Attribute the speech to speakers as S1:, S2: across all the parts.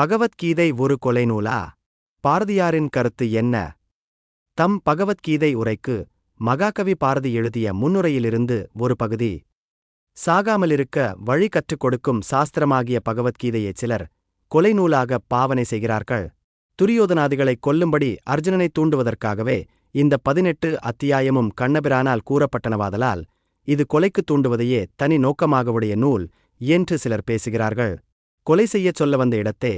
S1: பகவத்கீதை ஒரு கொலை நூலா? பாரதியாரின் கருத்து என்ன? தம் பகவத்கீதை உரைக்கு மகாகவி பாரதி எழுதிய முன்னுரையிலிருந்து ஒரு பகுதி. சாகாமலிருக்க வழி கற்றுக் கொடுக்கும் சாஸ்திரமாகிய பகவத்கீதையை சிலர் கொலைநூலாக பாவனை செய்கிறார்கள். துரியோதனாதிகளைக் கொல்லும்படி அர்ஜுனனை தூண்டுவதற்காகவே இந்த பதினெட்டு அத்தியாயமும் கண்ணபிரானால் கூறப்பட்டனவாதலால் இது கொலைக்குத் தூண்டுவதையே தனி நோக்கமாகவுடைய நூல் என்று சிலர் பேசுகிறார்கள். கொலை செய்யச் சொல்ல வந்த இடத்தே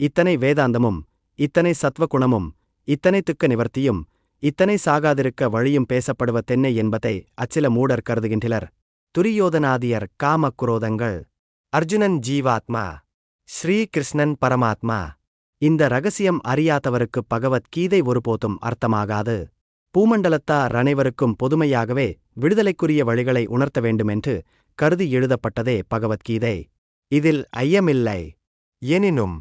S1: இத்தனை வேதாந்தமும் இத்தனை சத்வகுணமும் இத்தனை துக்க நிவர்த்தியும் இத்தனை சாகாதிருக்க வழியும் பேசப்படுவ தென்னை என்பதை அச்சில மூடர் கருதுகின்றனர். துரியோதனாதியர் காமக்குரோதங்கள் அர்ஜுனன் ஜீவாத்மா. ஸ்ரீ கிருஷ்ணன் பரமாத்மா. இந்த ரகசியம் அறியாதவருக்கு பகவத்கீதை ஒருபோதும் அர்த்தமாகாது. பூமண்டலத்தார் அனைவருக்கும் பொதுமையாகவே விடுதலைக்குரிய வழிகளை உணர்த்த வேண்டுமென்று கருதி எழுதப்பட்டதே பகவத்கீதை. இதில் ஐயமில்லை. எனினும்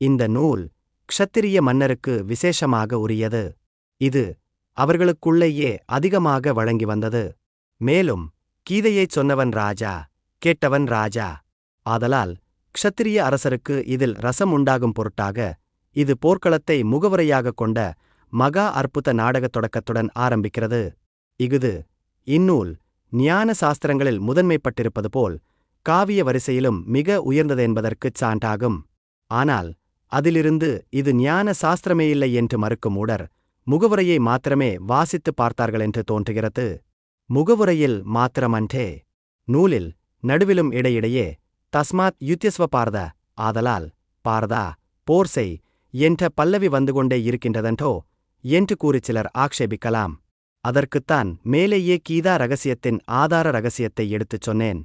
S1: இந்த நூல் க்ஷத்திரிய மன்னருக்கு விசேஷமாக உரியது. இது அவர்களுக்குள்ளேயே அதிகமாக வழங்கி வந்தது. மேலும் கீதையைச் சொன்னவன் ராஜா கேட்டவன் ராஜா. ஆதலால் க்ஷத்திரிய அரசருக்கு இதில் ரசம் உண்டாகும் பொருட்டாக இது போர்க்களத்தை முகவுரையாகக் கொண்ட மகா அற்புத நாடகத் தொடக்கத்துடன் ஆரம்பிக்கிறது. இஃது இந்நூல் ஞான சாஸ்திரங்களில் முதன்மைப்பட்டிருப்பது போல் காவிய வரிசையிலும் மிக உயர்ந்ததென்பதற்குச் சான்றாகும். ஆனால் அதிலிருந்து இது ஞான சாஸ்திரமேயில்லை என்று மறுக்கும் உடர் முகவுரையை மாத்திரமே வாசித்துப் பார்த்தார்கள் என்று தோன்றுகிறது. முகவுரையில் மாத்திரமன்றே. நூலில் நடுவிலும் இடையிடையே தஸ்மாத் யுத்தியஸ்வ பார்த ஆதலால் பாரதா போர்செய் என்ற பல்லவி வந்து கொண்டே இருக்கின்றதன்றோ என்று கூறிச் சிலர் ஆக்ஷேபிக்கலாம். அதற்குத்தான் மேலேயே கீதா ரகசியத்தின் ஆதார ரகசியத்தை எடுத்துச் சொன்னேன்.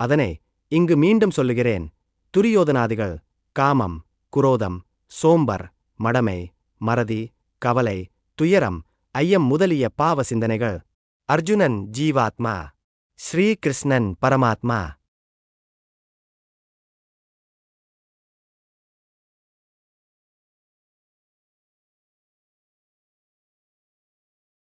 S1: அதனை இங்கு மீண்டும் சொல்லுகிறேன். துரியோதனாதிகள் காமம் குரோதம் சோம்பர் மடமை மறதி கவலை துயரம் ஐயம் முதலிய பாவ சிந்தனைகள். அர்ஜுனன் ஜீவாத்மா ஸ்ரீகிருஷ்ணன் பரமாத்மா.